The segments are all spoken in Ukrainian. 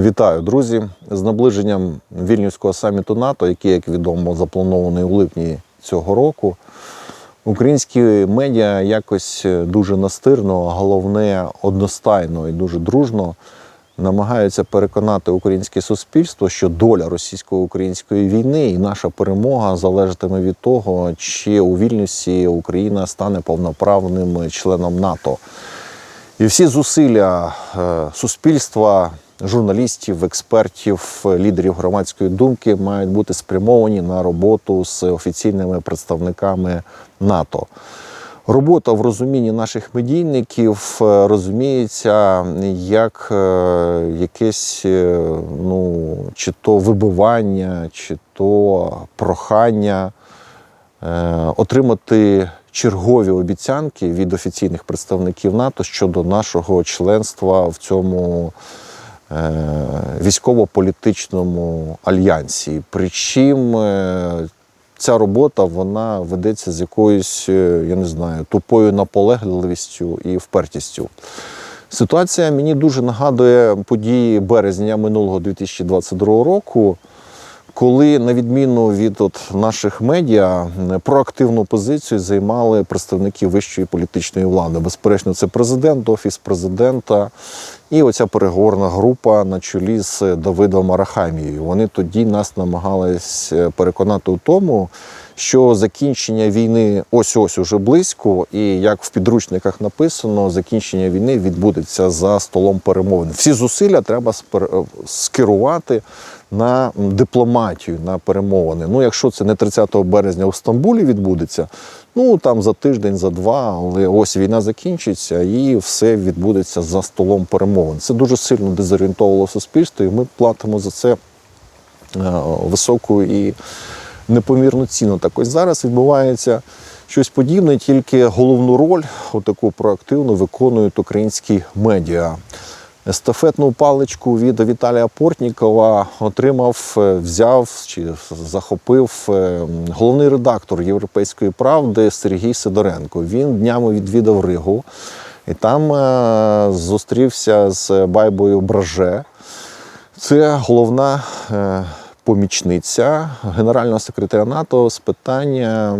Вітаю, друзі! З наближенням Вільнюського саміту НАТО, який, як відомо, запланований у липні цього року. Українські медіа якось дуже настирно, а головне одностайно і дуже дружно намагаються переконати українське суспільство, що доля російсько-української війни і наша перемога залежатиме від того, чи у Вільнюсі Україна стане повноправним членом НАТО. І всі зусилля е, суспільства, журналістів, експертів, лідерів громадської думки мають бути спрямовані на роботу з офіційними представниками НАТО. Робота в розумінні наших медійників е, розуміється як е, якесь е, ну, чи то вибивання, чи то прохання отримати чергові обіцянки від офіційних представників НАТО щодо нашого членства в цьому військово-політичному альянсі. Причим е, ця робота вона ведеться з якоюсь, е, я не знаю, тупою наполегливістю і впертістю. Ситуація мені дуже нагадує події березня минулого 2022 року, коли, на відміну від от наших медіа, проактивну позицію займали представники вищої політичної влади. Безперечно, це президент, офіс президента і оця переговорна група на чолі з Давидом Арахамією. Вони тоді нас намагались е, переконати у тому, що закінчення війни ось ось уже близько, і як в підручниках написано, закінчення війни відбудеться за столом перемовин. Всі зусилля треба скерувати на дипломатію, на перемовини. Ну, якщо це не 30 березня у Стамбулі відбудеться, ну там за тиждень, за два, але ось війна закінчиться і все відбудеться за столом перемовин. Це дуже сильно дезорієнтовувало суспільство, і ми платимо за це е, високу і непомірну ціну. Так ось зараз відбувається щось подібне, тільки головну роль, отаку проактивну, виконують українські медіа. Естафетну паличку від Віталія Портнікова отримав, е, взяв чи захопив е, головний редактор Європейської правди Сергій Сидоренко. Він днями відвідав Ригу і там е, зустрівся з Байбою Браже. Це головна помічниця генерального секретаря НАТО з питання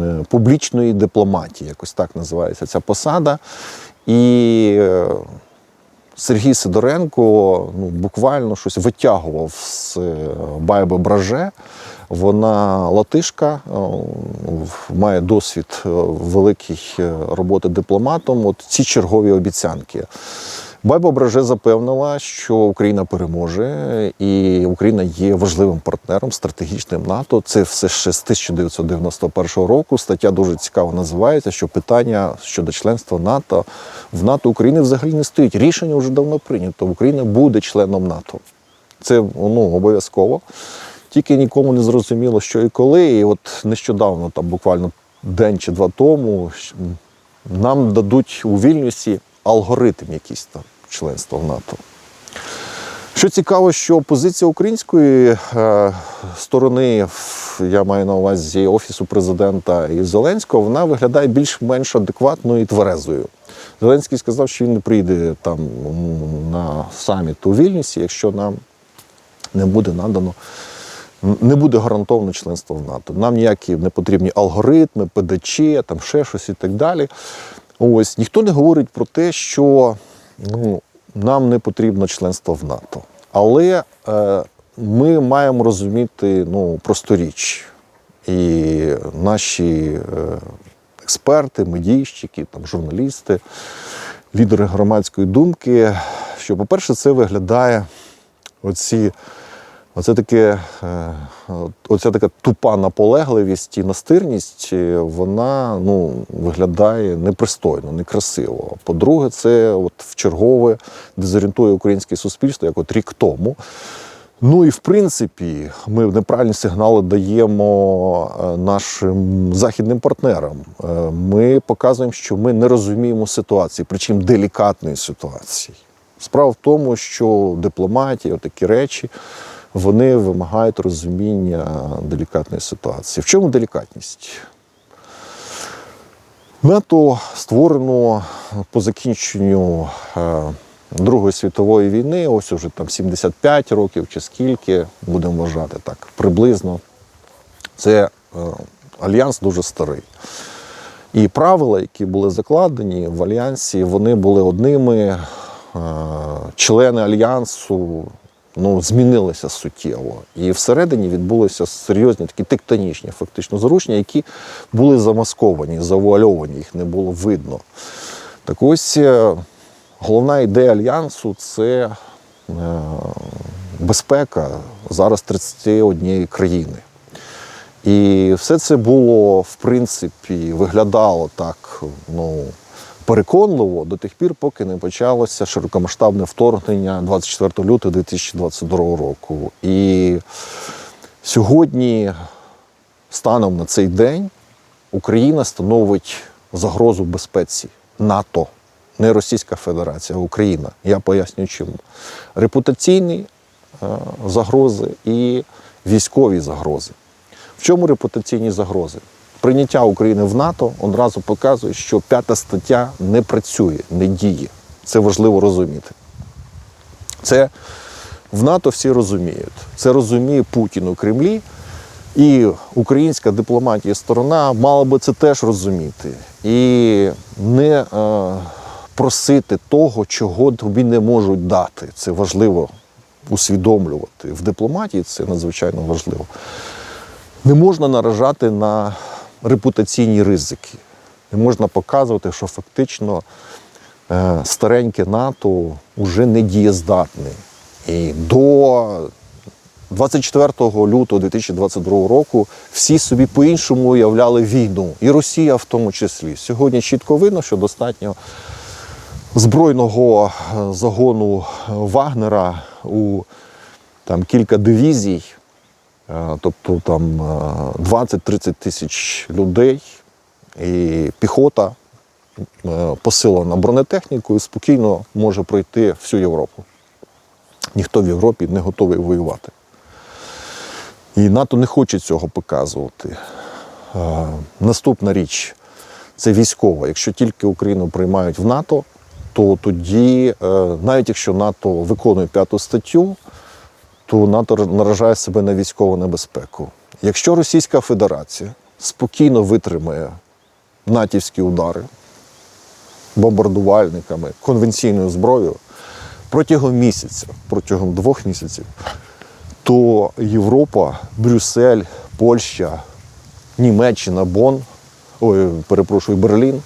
е, публічної дипломатії, якось так називається ця посада. І е, Сергій Сидоренко ну, буквально щось витягував з е, Байби Браже. Вона латишка, має досвід великий е, роботи дипломатом. От ці чергові обіцянки. Байба Браже запевнила, що Україна переможе, і Україна є важливим партнером стратегічним НАТО. Це все ще з 1991 року. Стаття дуже цікаво називається, що питання щодо членства НАТО в НАТО України взагалі не стоїть. Рішення вже давно прийнято. Україна буде членом НАТО. Це ну, обов'язково. Тільки нікому не зрозуміло, що і коли. І от нещодавно, там буквально день чи два тому, нам дадуть у Вільнюсі алгоритм якийсь там членства в НАТО. Що цікаво, що позиція української е, сторони, я маю на увазі офісу президента і Зеленського, вона виглядає більш-менш адекватною і тверезою. Зеленський сказав, що він не прийде там на саміт у Вільнюсі, якщо нам не буде надано, не буде гарантовано членство в НАТО. Нам ніякі не потрібні алгоритми, ПДЧ, там ще щось і так далі. Ось ніхто не говорить про те, що ну, нам не потрібно членство в НАТО. Але е, ми маємо розуміти ну, просту річ. І наші е, експерти, медійщики, там, журналісти, лідери громадської думки, що, по-перше, це виглядає оці. Оце таке, е, оця така тупа наполегливість і настирність, вона ну, виглядає непристойно, некрасиво. По-друге, це от вчергове дезорієнтує українське суспільство, як от рік тому. Ну і в принципі, ми неправильні сигнали даємо е, нашим західним партнерам. Е, Ми показуємо, що ми не розуміємо ситуації, причому делікатної ситуації. Справа в тому, що дипломатія, такі речі, вони вимагають розуміння делікатної ситуації. В чому делікатність? НАТО створено по закінченню е, Другої світової війни, ось уже там 75 років чи скільки, будемо вважати так, приблизно. Це е, альянс дуже старий. І правила, які були закладені в альянсі, вони були одними. Е, Члени альянсу ну, змінилися суттєво. І всередині відбулися серйозні такі тектонічні фактично зрушення, які були замасковані, завуальовані, їх не було видно. Так ось е, головна ідея альянсу це е, безпека зараз 31 країни. І все це було, в принципі, виглядало так ну, переконливо до тих пір, поки не почалося широкомасштабне вторгнення 24 лютого 2022 року. І сьогодні, станом на цей день, Україна становить загрозу безпеці НАТО, не Російська Федерація, а Україна. Я поясню чому. Репутаційні е, загрози і військові загрози. В чому репутаційні загрози? Прийняття України в НАТО одразу показує, що п'ята стаття не працює, не діє. Це важливо розуміти. Це в НАТО всі розуміють. Це розуміє Путін у Кремлі. І українська дипломатія сторона мала би це теж розуміти. І не е, просити того, чого тобі не можуть дати. Це важливо усвідомлювати. В дипломатії це надзвичайно важливо не можна наражати на репутаційні ризики. Не можна показувати, що фактично е, стареньке НАТО вже не дієздатне. І до 24 лютого 2022 року всі собі по-іншому уявляли війну, і Росія в тому числі. Сьогодні чітко видно, що достатньо збройного е, загону Вагнера у там, кілька дивізій. Е, Тобто там е, 20-30 тисяч людей і піхота е, посилена бронетехнікою спокійно може пройти всю Європу. Ніхто в Європі не готовий воювати. І НАТО не хоче цього показувати. Е, Наступна річ це військова. Якщо тільки Україну приймають в НАТО, то тоді, е, навіть якщо НАТО виконує п'яту статтю, то НАТО наражає себе на військову небезпеку. Якщо Російська Федерація спокійно витримає натівські удари бомбардувальниками, конвенційною зброєю протягом місяця, протягом двох місяців, то Європа, Брюссель, Польща, Німеччина, Бон, ой, перепрошую, Берлін,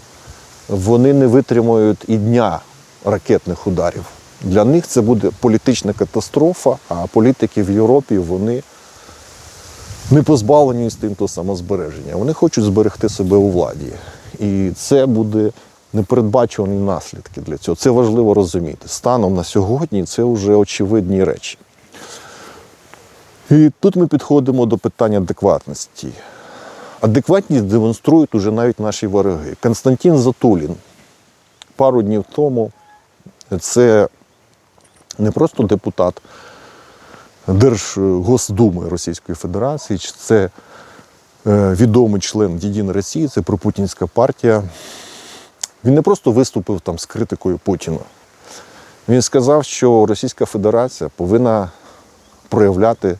вони не витримають і дня ракетних ударів. Для них це буде політична катастрофа, а політики в Європі вони не позбавлені інстинкту самозбереження. Вони хочуть зберегти себе у владі. І це буде непередбачувані наслідки для цього. Це важливо розуміти. Станом на сьогодні це вже очевидні речі. І тут ми підходимо до питання адекватності. Адекватність демонструють уже навіть наші вороги. Константин Затулін пару днів тому це не просто депутат Держгосдуми Російської Федерації, чи це е, відомий член Єдиної Росії, це пропутінська партія. Він не просто виступив там з критикою Путіна. Він сказав, що Російська Федерація повинна проявляти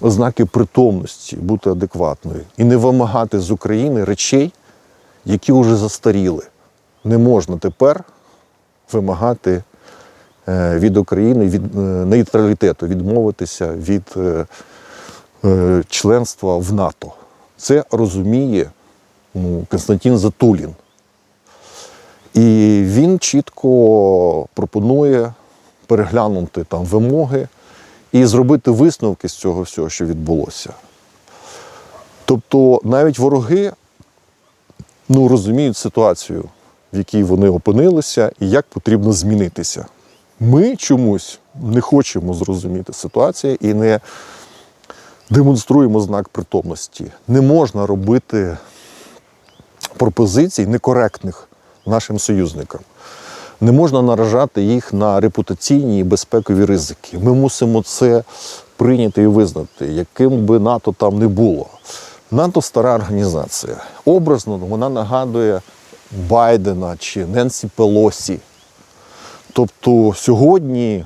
ознаки притомності, бути адекватною і не вимагати з України речей, які вже застаріли. Не можна тепер вимагати від України від е, нейтралітету, відмовитися від е, е, членства в НАТО. Це розуміє ну, Константин Затулін. І він чітко пропонує переглянути там вимоги і зробити висновки з цього всього, що відбулося. Тобто навіть вороги ну, розуміють ситуацію, в якій вони опинилися, і як потрібно змінитися. Ми чомусь не хочемо зрозуміти ситуацію і не демонструємо знак притомності. Не можна робити пропозицій некоректних нашим союзникам. Не можна наражати їх на репутаційні і безпекові ризики. Ми мусимо це прийняти і визнати, яким би НАТО там не було. НАТО стара організація. Образно вона нагадує Байдена чи Ненсі Пелосі. Тобто сьогодні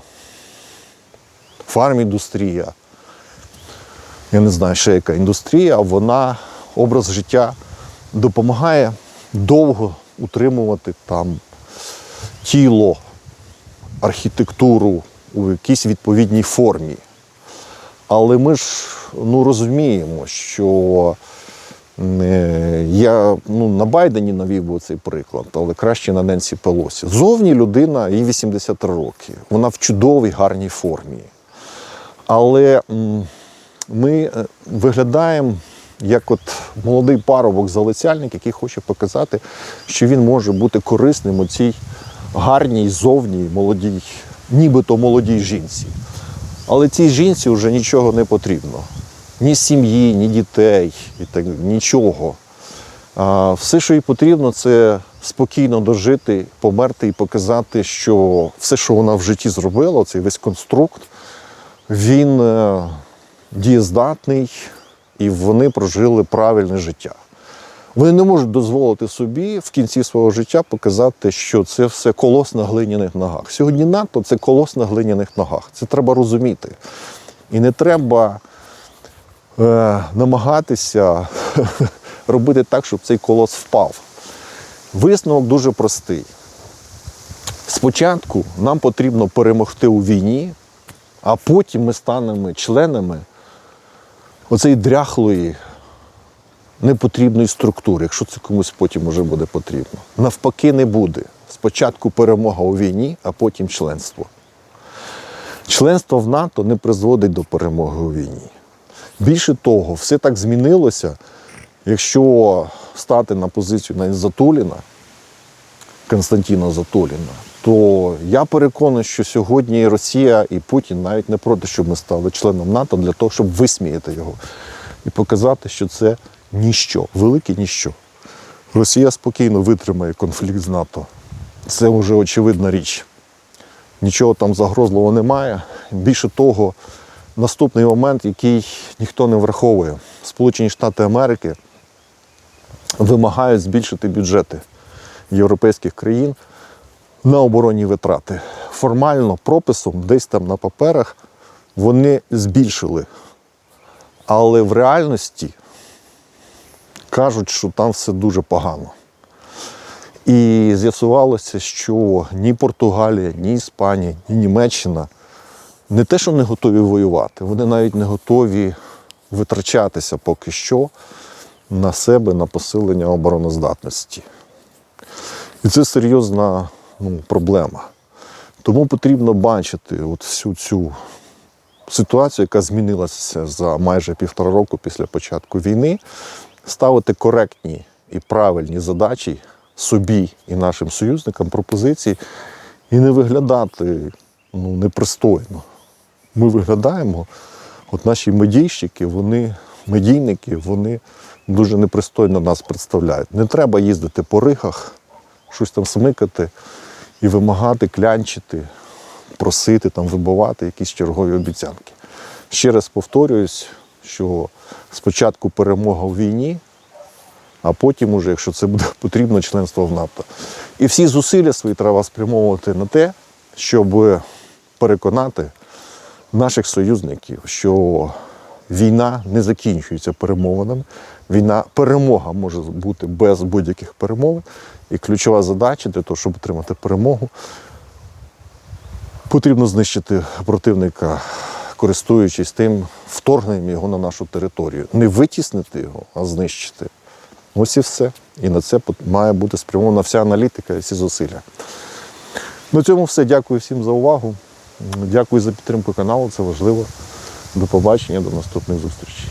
фарміндустрія, я не знаю, ще яка індустрія, вона образ життя допомагає довго утримувати там тіло, архітектуру у якійсь відповідній формі. Але ми ж ну, розуміємо, що я ну, на Байдені навів би цей приклад, але краще на Ненсі Пелосі. Зовні людина, їй 83 роки. Вона в чудовій, гарній формі. Але ми е, виглядаємо як от молодий парубок залицяльник, який хоче показати, що він може бути корисним у цій гарній, зовній, молодій, нібито молодій жінці. Але цій жінці вже нічого не потрібно. Ні сім'ї, ні дітей, і так, нічого. А, все, що їй потрібно, це спокійно дожити, померти і показати, що все, що вона в житті зробила, цей весь конструкт, він е, дієздатний, і вони прожили правильне життя. Вони не можуть дозволити собі в кінці свого життя показати, що це все колос на глиняних ногах. Сьогодні НАТО це колос на глиняних ногах. Це треба розуміти. І не треба намагатися робити так, щоб цей колос впав. Висновок дуже простий. Спочатку нам потрібно перемогти у війні, а потім ми станемо членами оцеї дряхлої, непотрібної структури, якщо це комусь потім уже буде потрібно. Навпаки, не буде. Спочатку перемога у війні, а потім членство. Членство в НАТО не призводить до перемоги у війні. Більше того, все так змінилося, якщо стати на позицію навіть Затуліна, Константіна Затуліна, то я переконаний, що сьогодні Росія і Путін навіть не проти, щоб ми стали членом НАТО для того, щоб висміяти його і показати, що це ніщо, велике ніщо. Росія спокійно витримає конфлікт з НАТО. Це вже очевидна річ. Нічого там загрозливого немає. Більше того, наступний момент, який ніхто не враховує. Сполучені Штати Америки вимагають збільшити бюджети європейських країн на оборонні витрати. Формально прописом, десь там на паперах, вони збільшили. Але в реальності кажуть, що там все дуже погано. І з'ясувалося, що ні Португалія, ні Іспанія, ні Німеччина не те, що не готові воювати, вони навіть не готові витрачатися поки що на себе, на посилення обороноздатності. І це серйозна ну, проблема. Тому потрібно бачити от всю цю ситуацію, яка змінилася за майже півтора року після початку війни, ставити коректні і правильні задачі собі і нашим союзникам пропозиції і не виглядати ну, непристойно. Ми виглядаємо, от наші медійщики, вони, медійники, вони дуже непристойно нас представляють. Не треба їздити по рихах, щось там смикати і вимагати, клянчити, просити, там, вибивати якісь чергові обіцянки. Ще раз повторююсь, що спочатку перемога в війні, а потім, уже, якщо це буде потрібно, членство в НАТО. І всі зусилля свої треба спрямовувати на те, щоб переконати наших союзників, що війна не закінчується перемовинами. Війна, перемога може бути без будь-яких перемовин. І ключова задача для того, щоб отримати перемогу, потрібно знищити противника, користуючись тим вторгненням його на нашу територію. Не витіснити його, а знищити. Ось і все. І на це має бути спрямована вся аналітика і всі зусилля. На цьому все. Дякую всім за увагу. Дякую за підтримку каналу, це важливо. До побачення, до наступних зустрічей.